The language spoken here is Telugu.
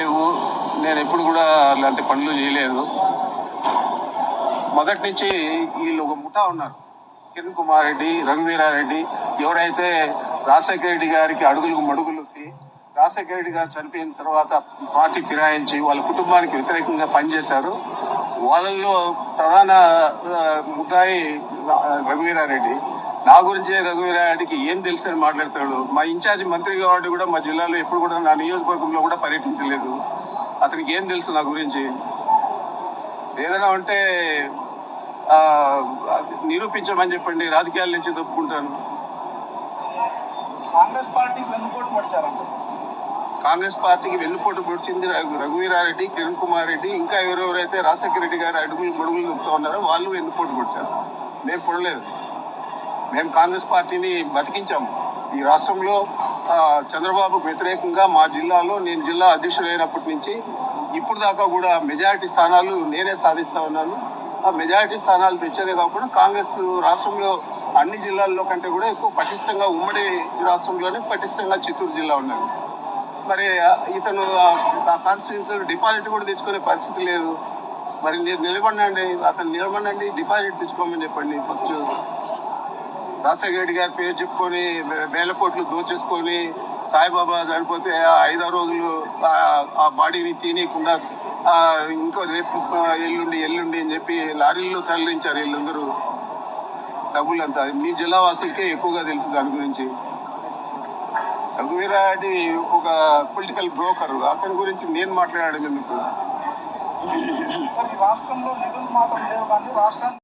లేవు. నేను ఎప్పుడు కూడా అలాంటి పనులు చేయలేదు. మొదటి నుంచి వీళ్ళు ఒక ముఠా ఉన్నారు. కిరణ్ కుమార్ రెడ్డి రఘువీరారెడ్డి. ఎవరైతే రాజశేఖర రెడ్డి గారికి అడుగులు మడుగులు రాజశేఖర రెడ్డి గారు చనిపోయిన తర్వాత పార్టీ ఫిరాయించి వాళ్ళ కుటుంబానికి వ్యతిరేకంగా పనిచేశారు. వాళ్ళల్లో ప్రధాన ముద్దాయి రఘువీరారెడ్డి. నా గురించి రఘువీరారెడ్డికి ఏం తెలుసు అని మాట్లాడతాడు. మా ఇన్ఛార్జ్ మంత్రి కాబట్టి కూడా మా జిల్లాలో ఎప్పుడు కూడా నా నియోజకవర్గంలో కూడా పర్యటించలేదు. అతనికి ఏం తెలుసు నా గురించి? ఏదైనా ఉంటే నిరూపించమని చెప్పండి. రాజకీయాల నుంచి తప్పుకుంటాను. కాంగ్రెస్ పార్టీకి వెన్నుపోటు పడిచారంట కాంగ్రెస్ పార్టీకి వెన్నుపోటు పొడిచింది రఘువీరారెడ్డి కిరణ్ కుమార్ రెడ్డి. ఇంకా ఎవరెవరైతే రాజశేఖర రెడ్డి గారు అడుగులు గొడుగులు చెప్తూ ఉన్నారో వాళ్ళు వెన్నుపోటు పొడిచారు. మేము పొడలేదు. మేము కాంగ్రెస్ పార్టీని బతికించాము. ఈ రాష్ట్రంలో చంద్రబాబుకు వ్యతిరేకంగా మా జిల్లాలో నేను జిల్లా అధ్యక్షుడైనప్పటి నుంచి ఇప్పుడు దాకా కూడా మెజారిటీ స్థానాలు నేనే సాధిస్తా ఉన్నాను. ఆ మెజారిటీ స్థానాలు తెచ్చేదే కాకుండా కాంగ్రెస్ రాష్ట్రంలో అన్ని జిల్లాల్లో కంటే కూడా ఎక్కువ పటిష్టంగా ఉమ్మడి రాష్ట్రంలోనే పటిష్టంగా చిత్తూరు జిల్లా ఉన్నది. మరి ఇతను కాన్స్టిట్యూన్సీ డిపాజిట్ కూడా తెచ్చుకునే పరిస్థితి లేదు. మరి మీరు నిలబడండి అతను నిలబడండి డిపాజిట్ తెచ్చుకోమని చెప్పండి ఫస్ట్ రాజశేఖర రెడ్డి గారి పేరు చెప్పుకొని వే- వేల కోట్లు దోచేసుకొని సాయిబాబా చనిపోతే ఐదో రోజులు ఆ- బాడీని తినేయకుండా ఇంకో రేపు ఎల్లుండి ఎల్లుండి అని చెప్పి లారీల్లో తరలించారు వీళ్ళందరూ. డబ్బులంతా. మీ జిల్లా వాసులకే ఎక్కువగా తెలుసు దాని గురించి. రఘువీరారెడ్డి ఒక పొలిటికల్ బ్రోకర్ అతని గురించి నేను మాట్లాడడం ఎందుకు? రాష్ట్రంలో నిధులు మాత్రం లేవు కానీ రాష్ట్రానికి